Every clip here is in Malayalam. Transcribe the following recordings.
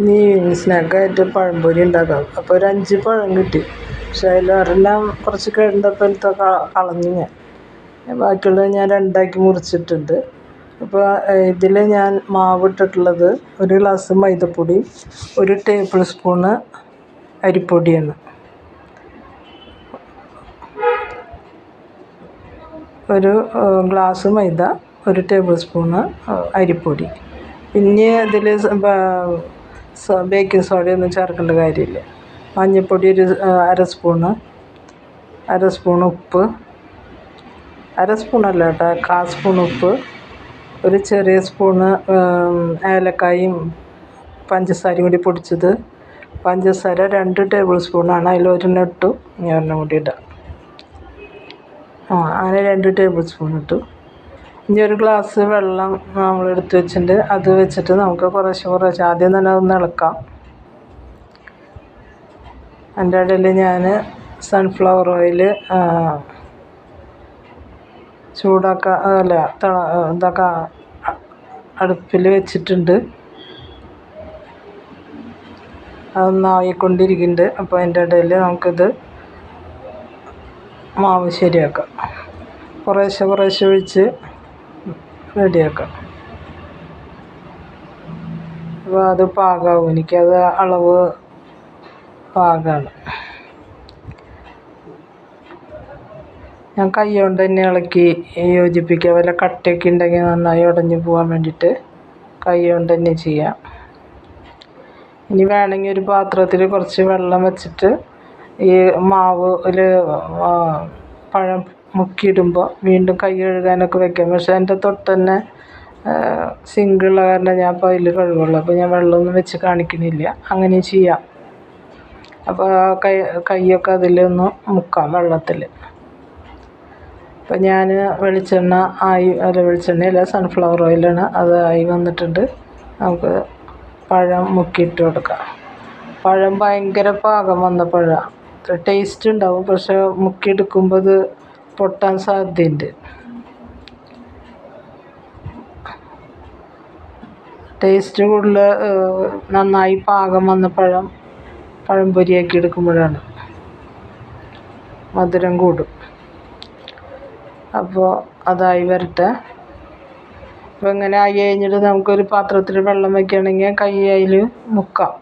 ഇനി ഈവനിങ് സ്നാക്കായിട്ട് പഴംപൊരി ഉണ്ടാക്കാം. അപ്പോൾ ഒരു അഞ്ച് പഴം കിട്ടി. പക്ഷേ അതിൽ ഒരെണ്ണം കുറച്ച് കേടുണ്ടപ്പോഴത്തെ കളഞ്ഞു ഞാൻ. ബാക്കിയുള്ളത് ഞാൻ രണ്ടാക്കി മുറിച്ചിട്ടുണ്ട്. അപ്പോൾ ഇതിൽ ഞാൻ മാവ് ഇട്ടിട്ടുള്ളത് ഒരു ഗ്ലാസ് മൈദപ്പൊടി ഒരു ടേബിൾ സ്പൂണ് അരിപ്പൊടിയാണ്. ഒരു ഗ്ലാസ് മൈദ ഒരു ടേബിൾ സ്പൂണ് അരിപ്പൊടി. പിന്നെ ഇതിൽ ബേക്കിംഗ് സോഡയൊന്നും ചേർക്കേണ്ട കാര്യമില്ല. മഞ്ഞൾപ്പൊടി ഒരു അര സ്പൂണ് അര സ്പൂൺ ഉപ്പ്. അര സ്പൂണല്ല കേട്ടോ കാൽ സ്പൂൺ ഉപ്പ്. ഒരു ചെറിയ സ്പൂണ് ഏലക്കായും പഞ്ചസാരയും കൂടി പൊടിച്ചത്. പഞ്ചസാര രണ്ട് ടേബിൾ സ്പൂണാണ് അതിൽ ഒരെണ്ണം ഇട്ടു. ഞാൻ ഒരെണ്ണം കൂടി ഇടാം. ആ അങ്ങനെ രണ്ട് ടേബിൾ സ്പൂൺ ഇട്ടു. ഇനി ഒരു ഗ്ലാസ് വെള്ളം നമ്മൾ എടുത്ത് വെച്ചിട്ടുണ്ട്. അത് വെച്ചിട്ട് നമുക്ക് കുറേശ്ശെ കുറേശ്ശെ ആദ്യം തന്നെ അതൊന്ന് ഇളക്കാം. അതിന്റെ ഇടയിൽ ഞാൻ സൺഫ്ലവർ ഓയിൽ ചൂടാക്കാൻ അല്ല ഇതൊക്കെ അടുപ്പിൽ വെച്ചിട്ടുണ്ട്. അതൊന്നായിക്കൊണ്ടിരിക്കുന്നുണ്ട് അപ്പോൾ അതിന്റെ ഇടയിൽ നമുക്കിത് മാവ് ശരിയാക്കാം. കുറേശ്ശെ കുറേശ്ശെ ഒഴിച്ച് റെഡിയാക്കാം. അപ്പോൾ അത് പാകമാവും എനിക്കത് അളവ് പാകമാണ് ഞാൻ കൈ കൊണ്ട് തന്നെ ഇളക്കി യോജിപ്പിക്കുക വല്ല കട്ടയൊക്കെ ഉണ്ടെങ്കിൽ നന്നായി ഉടഞ്ഞു പോകാൻ വേണ്ടിയിട്ട് കൈ കൊണ്ട് തന്നെ ചെയ്യാം. ഇനി വേണമെങ്കിൽ ഒരു പാത്രത്തിൽ കുറച്ച് വെള്ളം വെച്ചിട്ട് ഈ മാവ് ഒരു പഴം മുക്കിയിടുമ്പോൾ വീണ്ടും കൈ കഴുകാനൊക്കെ വെക്കാം. പക്ഷേ എന്റെ തൊട്ട് തന്നെ കാരണം ഞാൻ അപ്പോൾ അതിൽ കഴുകുള്ളൂ. അപ്പോൾ ഞാൻ വെള്ളമൊന്നും വെച്ച് കാണിക്കുന്നില്ല അങ്ങനെയും ചെയ്യാം. അപ്പോൾ കൈ കൈയൊക്കെ അതിലൊന്ന് മുക്കാം വെള്ളത്തിൽ അപ്പോൾ ഞാൻ വെളിച്ചെണ്ണ ആയി അല്ല വെളിച്ചെണ്ണയല്ല സൺഫ്ലവർ ഓയിലാണ് അത് ആയി വന്നിട്ടുണ്ട്. നമുക്ക് പഴം മുക്കിയിട്ട് കൊടുക്കാം. പഴം ഭയങ്കര പാകം വന്ന പഴമാണ് ടേസ്റ്റ് ഉണ്ടാവും. പക്ഷെ മുക്കിയെടുക്കുമ്പോൾ അത് പൊട്ടാൻ സാധ്യതയുണ്ട്. ടേസ്റ്റ് കൂടുതൽ നന്നായി പാകം വന്ന പഴം പഴംപൊരിയാക്കി എടുക്കുമ്പോഴാണ് മധുരം കൂടും. അപ്പോൾ അതായി വരട്ടെ. അപ്പോൾ ഇങ്ങനെ ആയി കഴിഞ്ഞിട്ട് നമുക്കൊരു പാത്രത്തിൽ വെള്ളം വയ്ക്കുകയാണെങ്കിൽ കൈ അതിൽ മുക്കാം.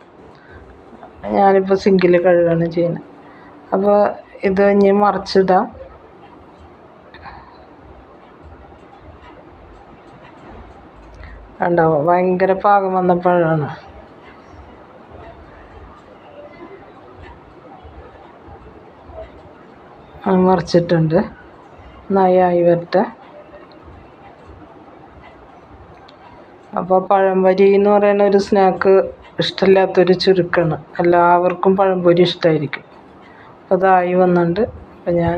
ഞാനിപ്പോൾ സിങ്കിൽ കഴുകുകയാണ് ചെയ്യുന്നത്. അപ്പോൾ ഇത് ഇനി മറിച്ചിടാം. ഉണ്ടാവും ഭയങ്കര പാകം വന്നപ്പോഴാണ്. മറിച്ചിട്ടുണ്ട്. നയായി വരട്ടെ. അപ്പോൾ പഴംപൊരി എന്ന് പറയുന്ന ഒരു സ്നാക്ക് ഇഷ്ടമില്ലാത്തൊരു ചുരുക്കമാണ് എല്ലാവർക്കും പഴംപൊരി ഇഷ്ടമായിരിക്കും അപ്പോൾ അതായി വന്നിട്ടുണ്ട്. അപ്പോൾ ഞാൻ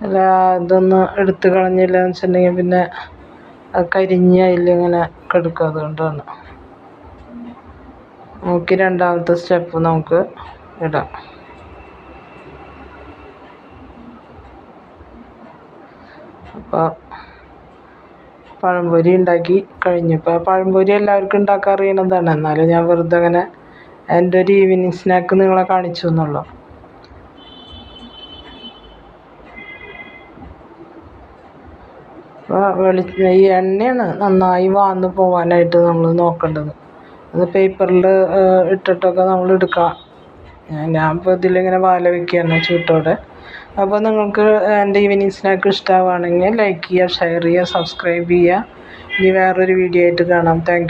അല്ല ഇതൊന്ന് എടുത്ത് കളഞ്ഞില്ല എന്ന് വെച്ചിട്ടുണ്ടെങ്കിൽ പിന്നെ അത് കരിഞ്ഞ് അതിലിങ്ങനെ കിടക്കും അതുകൊണ്ടാണ്. നോക്കി രണ്ടാമത്തെ സ്റ്റെപ്പ് നമുക്ക് ഇടാം. അപ്പോൾ പഴംപൊരി ഉണ്ടാക്കി കഴിഞ്ഞു. ഇപ്പോൾ പഴംപൊരി എല്ലാവർക്കും ഉണ്ടാക്കാൻ അറിയണതാണ്. എന്നാലും ഞാൻ വെറുതെ അങ്ങനെ എന്റെ ഒരു ഈവനിങ് സ്നാക്ക് നിങ്ങളെ കാണിച്ചു എന്നുള്ളൂ. വെളി ഈ എണ്ണയാണ് നന്നായി വാർന്ന് പോകാനായിട്ട് നമ്മൾ നോക്കേണ്ടത്. അത് പേപ്പറിൽ ഇട്ടിട്ടൊക്കെ നമ്മൾ എടുക്കുക ഞാൻ ഇപ്പോൾ ഇതിലിങ്ങനെ വാല വയ്ക്കുകയാണ് ചൂട്ടോടെ. അപ്പോൾ നിങ്ങൾക്ക് എന്റെ ഈവനിങ് സ്നാക്ക് ഇഷ്ടമാവുകയാണെങ്കിൽ ലൈക്ക് ചെയ്യുക ഷെയർ ചെയ്യുക സബ്സ്ക്രൈബ് ചെയ്യുക. ഇനി വേറൊരു വീഡിയോ ആയിട്ട് കാണാം. താങ്ക്